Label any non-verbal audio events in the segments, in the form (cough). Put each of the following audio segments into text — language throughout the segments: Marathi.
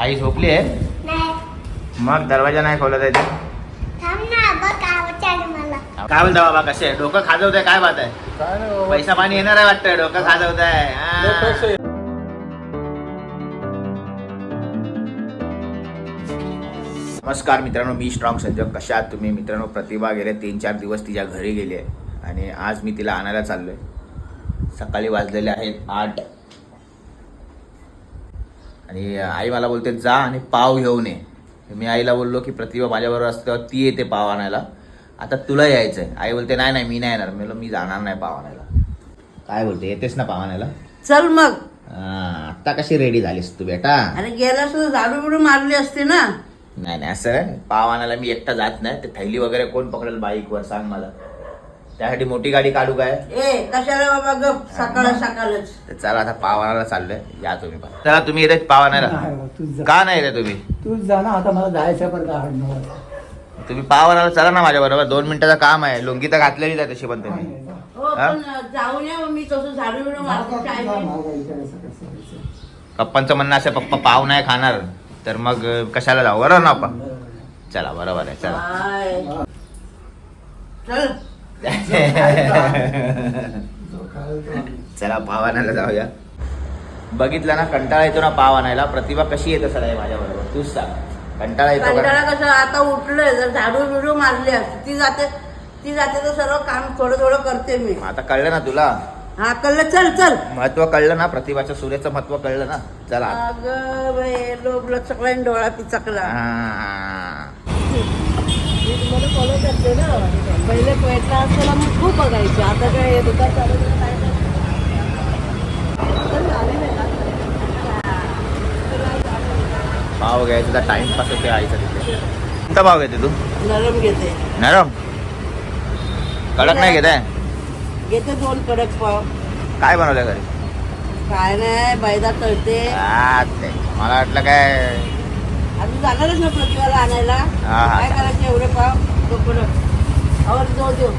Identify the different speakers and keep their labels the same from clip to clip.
Speaker 1: आई झोपली आहे?
Speaker 2: नाही.
Speaker 1: मग दरवाजा नाही खोलत आहे ते.
Speaker 2: थांब ना बघ आवाज आला मला.
Speaker 1: काय म्हणता बाबा कसे आहे? डोकं खाजवत आहे? काय बात आहे. पैसा पाणी येणार आहे वाटतं डोकं खाजवत आहे. नमस्कार मित्रांनो मी स्ट्रॉंग संजोग. कशा आहात तुम्ही? मित्रांनो प्रतिभा गेले तीन चार दिवस तिच्या घरी गेली आहे. आणि आज मी तिला आणायला चाललोय. सकाळी वाजलेले आहेत आठ. आणि आई मला बोलते जा आणि पाव घेऊन ये. मी आईला बोललो की प्रतिभा माझ्याबरोबर असते तेव्हा ती येते पाव आणायला. आता तुला यायचंय. आई बोलते नाही नाही मी नाही येणार. मी मी जाणार नाही पाव आणायला. काय बोलते येतेस ना पाव आणायला?
Speaker 3: चल मग.
Speaker 1: हा, आत्ता कशी रेडी झालीस तू बेटा?
Speaker 3: आणि गेला असं झाडू बिडू मारली असते ना.
Speaker 1: नाही नाही असं नाही. पाव आणायला मी एकटा जात नाही. ते थैली वगैरे कोण पकडेल बाईकवर सांग मला. त्यासाठी मोठी गाडी काढू काय?
Speaker 3: ए कशाला बाबा गप? सकाळ सकाळच.
Speaker 1: तर चला आता पाव आणायला चाललोय. या तुम्ही पण. चला तुम्ही येते पाव आणायला
Speaker 4: नाही बा, तूच जा.
Speaker 1: का नाही येते तुम्ही?
Speaker 4: तूच जा ना आता मला जायचं पण का
Speaker 1: तुम्ही पाव आणायला चला ना माझ्या बरोबर. दोन मिनिटाचं काम आहे. लुंगी तर घातलेलीच आहे तशी पण तुम्ही.
Speaker 3: हो? पण जाऊन या मी तसं झाडू बिडू मारते काय
Speaker 1: पप्पांचं म्हणणं असं पप्पा पाव नाही खाणार. तर मग कशाला जाऊ? बरोबर ना पप्पा? चला बरोबर आहे चला?
Speaker 3: चल. (laughs)
Speaker 1: चला पाव आणायला जाऊया. बघितलं ना कंटाळा येतो ना पाव आणायला. प्रतिभा कशी येत असेल माझ्या बरोबर तूच सांग. कंटाळा येतो
Speaker 3: कंटाळा कसं? आता उठलोय जर झाडू बिडू मारली असते ती जाते ती जाते तर सर्व काम थोडं थोडं करते मी.
Speaker 1: आता कळलं ना तुला?
Speaker 3: हा कळलं. चल चल.
Speaker 1: महत्त्व कळलं ना प्रतिभाच्या सूर्याचं महत्त्व कळलं ना? चला.
Speaker 3: अगं लोक आणि डोळा पिचकला.
Speaker 5: मी तुम्हाला फॉलो करते ना. पहिले पेटला असताना मग खूप बघायचे. आता काय हे दुकान चालू काय.
Speaker 1: पाव घ्यायचा तर टाइमपास होते आईचा तिथे. कोणता पाव घेते तू?
Speaker 3: नरम घेते.
Speaker 1: नरम? कडक नाही घेत आहे?
Speaker 3: घेते दोन कडक पाव.
Speaker 1: काय बनवलं घरी?
Speaker 3: काय नाही बैदा तळते.
Speaker 1: मला वाटलं काय
Speaker 3: आम्ही जाणारच ना प्रतिभाला आणायला.
Speaker 1: हा, हा.
Speaker 3: काय करायचे एवढे पाव? आवर देऊ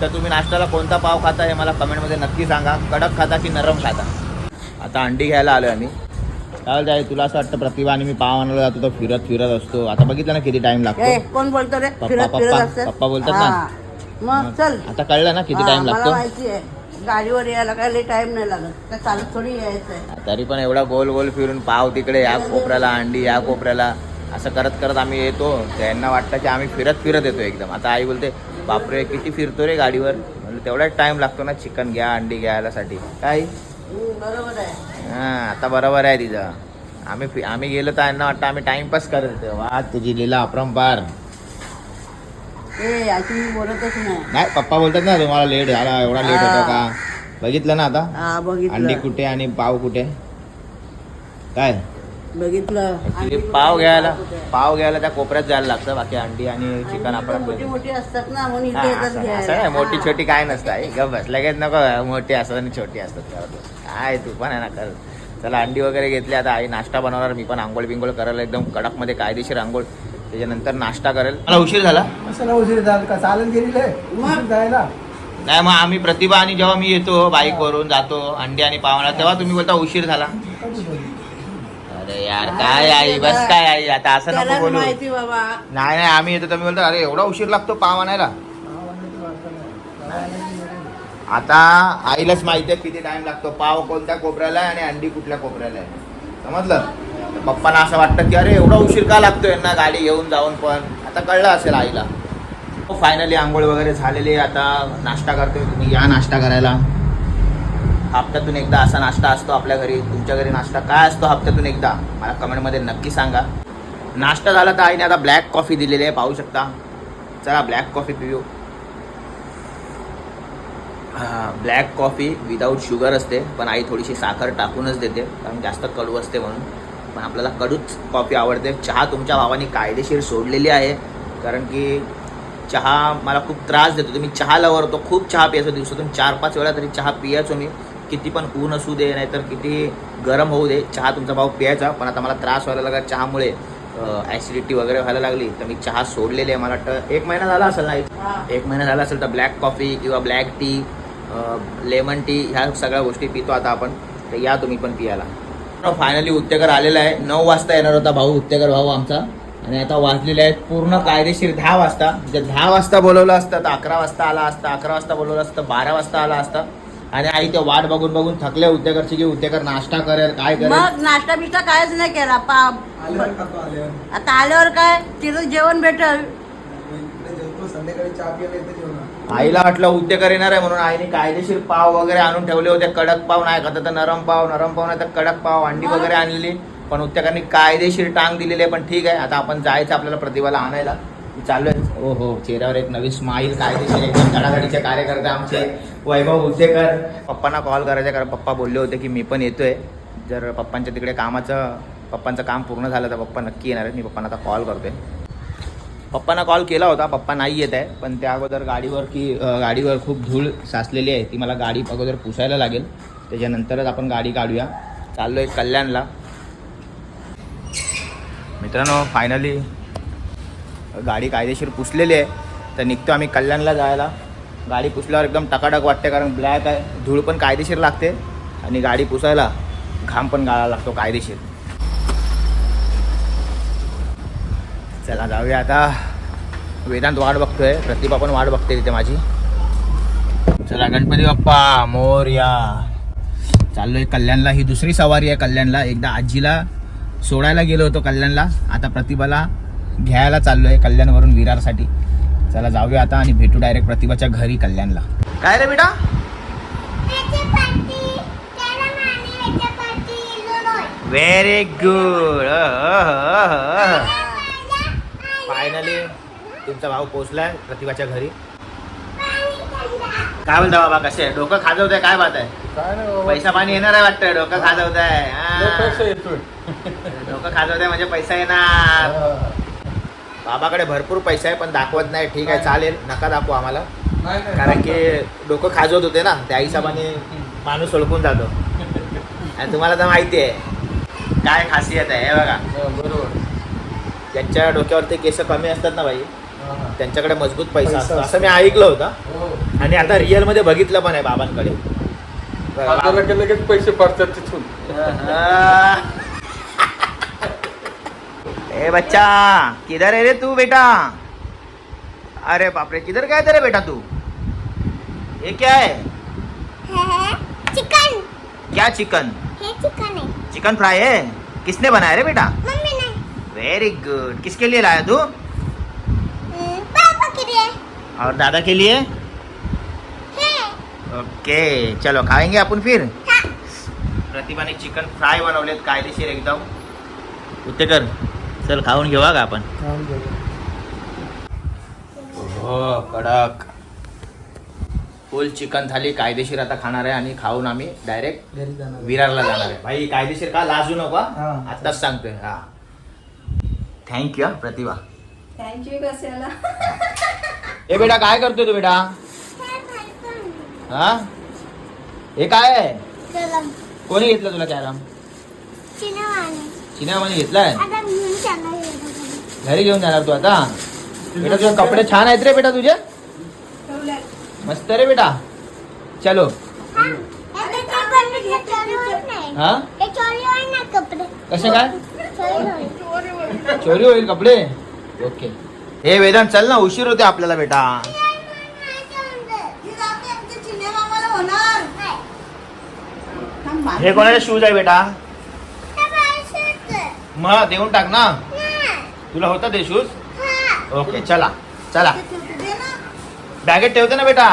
Speaker 1: तर तुम्ही नाश्त्याला कोणता पाव खाता हे मला कमेंटमध्ये नक्की सांगा. कडक खाता की नरम खाता? आता अंडी घ्यायला आलो आम्ही. काय जाय तुला असं वाटतं प्रतिभा आणि मी पाव आणायला जातो तो फिरत फिरत असतो. आता बघितलं ना किती टाइम
Speaker 3: ए
Speaker 1: लागतो
Speaker 3: कोण बोलतो रे?
Speaker 1: पप्पा,
Speaker 3: फिरत फिरत
Speaker 1: पप्पा,
Speaker 3: असते?
Speaker 1: पप्पा बोलतात ना.
Speaker 3: हा. मग चल.
Speaker 1: आता कळलं ना किती
Speaker 3: हा,
Speaker 1: टाइम
Speaker 3: मला
Speaker 1: लागतो
Speaker 3: माहिती आहे. गाडीवर यायला काय लई टाइम नाही लागत. काय चालत थोडी यायचं आहे
Speaker 1: तरी पण एवढा गोल गोल फिरून पाव तिकडे या कोपऱ्याला अंडी या कोपऱ्याला असं करत करत आम्ही येतो. त्यांना वाटतं की आम्ही फिरत फिरत येतो एकदम. आता आई बोलते बापरे किती फिरतो रे गाडीवर. म्हणलं तेवढाच टाइम लागतो ना चिकन घ्या अंडी घ्यायलासाठी काय?
Speaker 3: बरोबर आहे.
Speaker 1: हा आता बरोबर आहे तिचं. आम्ही फि- आम्ही गेलो तर यांना वाटतं आम्ही टाइमपास करत होतो. वा तुझी लीला अपरंपार.
Speaker 3: ए अशी मी बोलतच नाही.
Speaker 1: नाही पप्पा बोलतात ना तुम्हाला लेट झाला एवढा लेट होतो का? बघितलं ना आता?
Speaker 3: हा
Speaker 1: अंडी
Speaker 3: बघितलं
Speaker 1: कुठे आणि पाव कुठे? काय?
Speaker 3: बघितलं.
Speaker 1: पाव घ्यायला पाव घ्यायला त्या कोपऱ्यात जायला लागतं बाकी अंडी आणि चिकन आपण
Speaker 3: मोठी मोठी असतात ना म्हणून
Speaker 1: हा,
Speaker 3: इथे येतात
Speaker 1: असं असं
Speaker 3: घ्यायला
Speaker 1: नाही मोठी
Speaker 3: हा.
Speaker 1: छोटी काय नसतं आई. गप बस लगेच नको मोठी असतात आणि छोटी असतात. काय तू पण आहे ना कर. चला अंडी वगैरे घेतली आता आई नाश्ता बनवणार मी पण आंघोळ बिंगोळ करायला एकदम कडकमध्ये कायदेशीर आंघोळ. त्याच्यानंतर नाश्ता करेल. मला उशीर झाला.
Speaker 4: असं उशीर झालं. का चालत गेलेले उशीर जायला.
Speaker 1: नाही मग आम्ही प्रतिभा आणि जेव्हा मी येतो बाईक वरून जातो अंडी आणि पावणा तेव्हा तुम्ही बोलता उशीर झाला. अरे यार काय आई बस काय आई आता असं नको बोलू.
Speaker 3: माहिती बाबा.
Speaker 1: नाही नाही आम्ही येतो तुम्ही बोलतो अरे एवढा उशीर लागतो पाव आणायला. आता आईलाच माहिती आहे किती टाइम लागतो. पाव कोणत्या कोपऱ्याला आहे आणि अंडी कुठल्या कोपऱ्याला आहे. समजलं? तर पप्पांना असं वाटतं की अरे एवढा उशीर का लागतो ना गाडी घेऊन जाऊन पण. आता कळलं असेल आईला. हो, फायनली आंघोळ वगैरे झालेली आहे. आता नाश्ता करतोय तुम्ही. या नाश्ता करायला. हप्त्यातून एकदा असा नाश्ता असतो आपल्या घरी. तुमच्या घरी नाश्ता काय असतो हप्त्यातून एकदा? मला कमेंटमध्ये नक्की सांगा. नाश्ता झाला तर आईने आता ब्लॅक कॉफी दिलेली आहे. पाहू शकता. चला ब्लॅक कॉफी पिऊ. ब्लॅक कॉफी विदाऊट शुगर असते पण आई थोडीशी साखर टाकूनच देते. कारण जास्त कडू असते म्हणून. पण आपल्याला कडूच कॉफी आवडते चहा तुमच्या भावाने कायदेशीर सोडलेली आहे. कारण की चहा मला खूप त्रास देतो. तुम्ही चहा लवर होतो खूप चहा प्यायचो दिवसातून चार पाच वेळा तरी चहा पियाचो मी. किती पण ऊन असू दे नाहीतर किती गरम होऊ दे चहा तुमचा भाऊ प्यायचा. पण आता मला त्रास व्हायला लागला चहामुळे. ॲसिडिटी वगैरे व्हायला लागली. तर मी चहा सोडलेली आहे. मला वाटतं एक महिना झाला असेल नाही. एक? महिना झाला असेल तर ब्लॅक कॉफी किंवा ब्लॅक टी लेमन टी ह्या सगळ्या गोष्टी पितो आता आपण. तर या तुम्ही पण पियाला. फायनली उत्तेकर आलेला आहे. नऊ वाजता येणार होता भाऊ उत्तेकर भाऊ आमचा. आणि आता वाजलेले आहेत पूर्ण कायदेशीर दहा वाजता. जर दहा वाजता बोलवलं असतं तर अकरा वाजता आला असता अकरा वाजता बोलवलं असतं बारा वाजता आला असता. आणि आई ते वाट बघून बघून थकले उत्तेकरची की उत्तेकर नाश्ता करेल काय करेल?
Speaker 3: मग नाश्ता बिष्टा कायच नाही केला. पा
Speaker 4: आल्यावर खातो आल्यावर?
Speaker 3: आता आल्यावर काय? तिथं जेवण भेटल.
Speaker 4: इकडे जेवतो. संध्याकाळी चहा येते जेवण
Speaker 1: आईला वाटलं उत्तेकर येणार आहे म्हणून आईने कायदेशीर पाव वगैरे आणून ठेवले होते. कडक पाव नाही खाता तर नरम पाव नरम पाव नाही तर कडक पाव अंडी वगैरे आणलेली. पण उत्तेकांनी कायदेशीर टांग दिलेली आहे पण ठीक आहे. आता आपण जायचं आपल्याला प्रतिभाला आणायला. चालू आहे ओ हो चेहऱ्यावर एक नवी स्माईल कायदेशीर एकदम धडाधडीचे कार्यकर्ते आमचे. वैभव उत्तेकर पप्पांना कॉल करायचा कारण पप्पा बोलले होते की मी पण येतोय. जर पप्पांच्या तिकडे कामाचं पप्पांचं काम पूर्ण झालं तर पप्पा नक्की येणार आहे मी पप्पांना आता कॉल करतोय. पप्पांना कॉल केला होता. पप्पा नाही येत आहे. पण त्या अगोदर गाडीवर की गाडीवर खूप धूळ साचलेली आहे. ती मला गाडी अगोदर पुसायला लागेल. त्याच्यानंतरच आपण गाडी काढूया. चाललो आहे कल्याणला. मित्रांनो फायनली गाडी कायदेशीर पुसलेली आहे. तर निघतो आम्ही कल्याणला जायला. गाडी पुसल्यावर एकदम टकाटक वाटते कारण ब्लॅक आहे. धूळ पण कायदेशीर लागते. आणि गाडी पुसायला घाम पण गाळायला लागतो कायदेशीर. चला जाऊया आता. वेदांत वाट बघतोय. प्रतिभा पण वाट बघते तिथे माझी. चला गणपती बाप्पा मोर्या चाललोय कल्याणला. ही दुसरी सवारी आहे कल्याणला. एकदा आजीला सोडायला गेलो होतो कल्याणला. आता प्रतिभाला घ्यायला चाललोय कल्याणवरून विरारसाठी. चला जाऊया आता आणि भेटू डायरेक्ट प्रतिभाच्या घरी कल्याणला. काय रे बेटा? व्हेरी गुड फायनली तुमचा भाऊ पोचलाय प्रतिभाच्या घरी. काय म्हणता बाबा कसे? डोकं खाजवत आहे काय बात आहे?
Speaker 4: काय नाही
Speaker 1: पैसा पाणी येणार आहे वाटतं डोकं खाजवत आहे
Speaker 4: येतोय.
Speaker 1: डोकं खाजवत आहे म्हणजे पैसा येणार. बाबाकडे भरपूर पैसा आहे पण दाखवत नाही. ठीक आहे चालेल. नका दाखवू आम्हाला. कारण की डोकं खाजवत होते ना त्या हिशोबाने माणूस ओळखून जातो. आणि तुम्हाला तर माहिती आहे. काय खासियत आहे हे बघा.
Speaker 4: बरोबर
Speaker 1: ज्यांच्या डोक्यावरती केस कमी असतात ना बाई त्यांच्याकडे मजबूत पैसा असतो. असं मी ऐकलं होतं.
Speaker 4: हो.
Speaker 1: आणि आता रिअलमध्ये बघितलं पण आहे बाबांकडे.
Speaker 6: लगेच पैसे पडतात तिथून. (laughs)
Speaker 1: ए बच्चा किधर है रे तू बेटा? अरे बापरे किधर गया तेरे बेटा तू? ये क्या है?
Speaker 2: चिकन।
Speaker 1: क्या चिकन?
Speaker 2: हे चिकन आहे
Speaker 1: चिकन फ्राई है? किसने बनाया रे बेटा?
Speaker 2: मम्मी
Speaker 1: वेरी गुड किसके लिए लाया तू?
Speaker 2: पापा किती आहे
Speaker 1: और दादा के लिए?
Speaker 2: हे।
Speaker 1: ओके चलो खाएंगे अपन फिर।
Speaker 2: हा।
Speaker 1: प्रतिभाने चिकन फ्राय बनवलेत कायदेशीर एकदम। उत्तेकर चल खाऊन घेऊया का आपण? हो कडक. फुल चिकन थाली कायदेशीर आता खाणार आहे आणि खाऊन आम्ही डायरेक्ट
Speaker 4: घरी जाणार
Speaker 1: विरारला जाणार आहे. भाई कायदेशीर का? लाजू नको. आत्ताच सांगतोय. हा. थँक्यू प्रतिभा
Speaker 5: थँक्यू कशाला
Speaker 1: ए बेटा काय करतोय तू बेटा?
Speaker 2: हे.
Speaker 1: हा हे काय? आहे कोणी घेतलं तुला कॅरम?
Speaker 2: चिनवाने
Speaker 1: चिन्यामध्ये घेतलाय. घरी घेऊन जाणार तू आता? बेटा तुझे कपडे छान आहेत रे बेटा तुझे? मस्त रे बेटा. चलो.
Speaker 2: हा.
Speaker 1: हा? कसे काय?
Speaker 2: चोरी होईल
Speaker 1: कपडे? ओके. हे वेदांत चल ना उशीर होते आपल्याला बेटा. हे कोणाचे शूज आहे बेटा? मग देऊन टाक ना. तुला होता ते शूज ओके चला चला. बॅगेत ठेवते ना बेटा?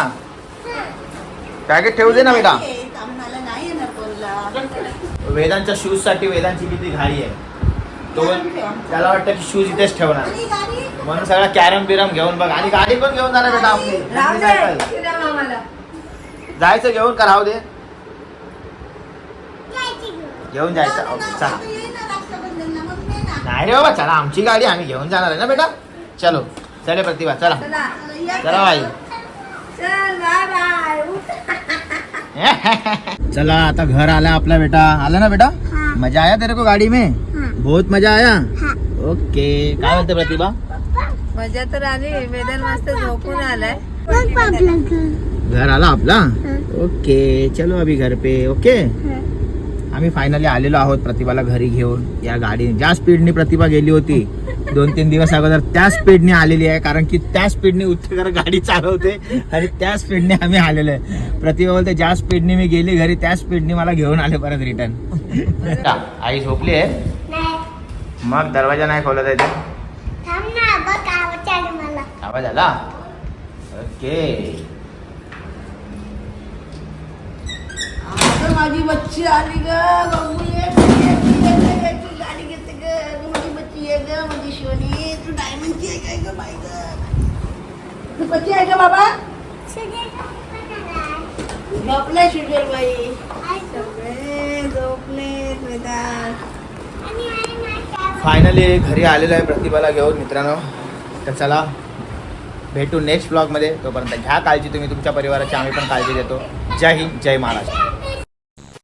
Speaker 1: बॅगेत ठेवू दे ना बेटा वेदांच्या शूजसाठी वेदांची किती घाई आहे. तो त्याला वाटतं की शूज इथेच ठेवणार. म्हणून सगळा कॅरम बिरम घेऊन बघ. आणि गाडी पण घेऊन जाणार बेटा आपली. जायचं. घेऊन का राहू दे? घेऊन. जायचं. ओके, चला. नाही रे बाबा चला. आमची गाडी आम्ही घेऊन जाणार आहे ना बेटा? चलो. चले प्रतिभा चला.
Speaker 5: चला.
Speaker 1: बाई.
Speaker 5: चल बाय बाय
Speaker 1: चला आता घर आला आपला बेटा. आला ना बेटा. मजा आया तेरे को गाड़ी में. बहुत मजा आया?
Speaker 2: हाँ.
Speaker 1: ओके. काय बोलते प्रतिभा?
Speaker 5: मजा तर आली. वेदन मस्त झोपून आलाय.
Speaker 2: घर.
Speaker 1: घर आला आपला?
Speaker 2: हाँ.
Speaker 1: ओके. चलो अभी घर पे ओके?
Speaker 2: हाँ.
Speaker 1: आम्ही फायनली आलेलो आहोत प्रतिभाला घरी घेऊन. या गाडी ज्या स्पीडने प्रतिभा गेली होती दोन तीन दिवस अगोदर त्या स्पीडने आलेली आहे. कारण की त्या स्पीडने उत्तेकर गाडी चालवते आणि त्या स्पीडने आम्ही आलेलो आहे. प्रतिभा बोलते ज्या स्पीडने मी गेली घरी त्या स्पीडने मला घेऊन आले परत रिटर्न (laughs) आई झोपली आहे. मग दरवाजा नाही खोलत आहे ते.
Speaker 2: थांब ना बघ आवाज आला मला.
Speaker 1: आवाज आला? ओके.
Speaker 3: माझी बच्ची आली ग. गाडी घेते ग. तू माझी बच्ची आहे ग माझी शिवणी तू डायमंडची आहे काय ग बाई ग. तू बच्ची आहे का बाबा? झोपले शिजल बाई. झोपले झोपले.
Speaker 1: फायनली घरी आलेलो आहे प्रतिभाला घेऊन मित्रांनो. तर चला भेटू नेक्स्ट ब्लॉगमध्ये तोपर्यंत घ्या काळजी तुम्ही तुमच्या परिवाराची आम्ही पण काळजी देतो जय हिंद जय महाराष्ट्र.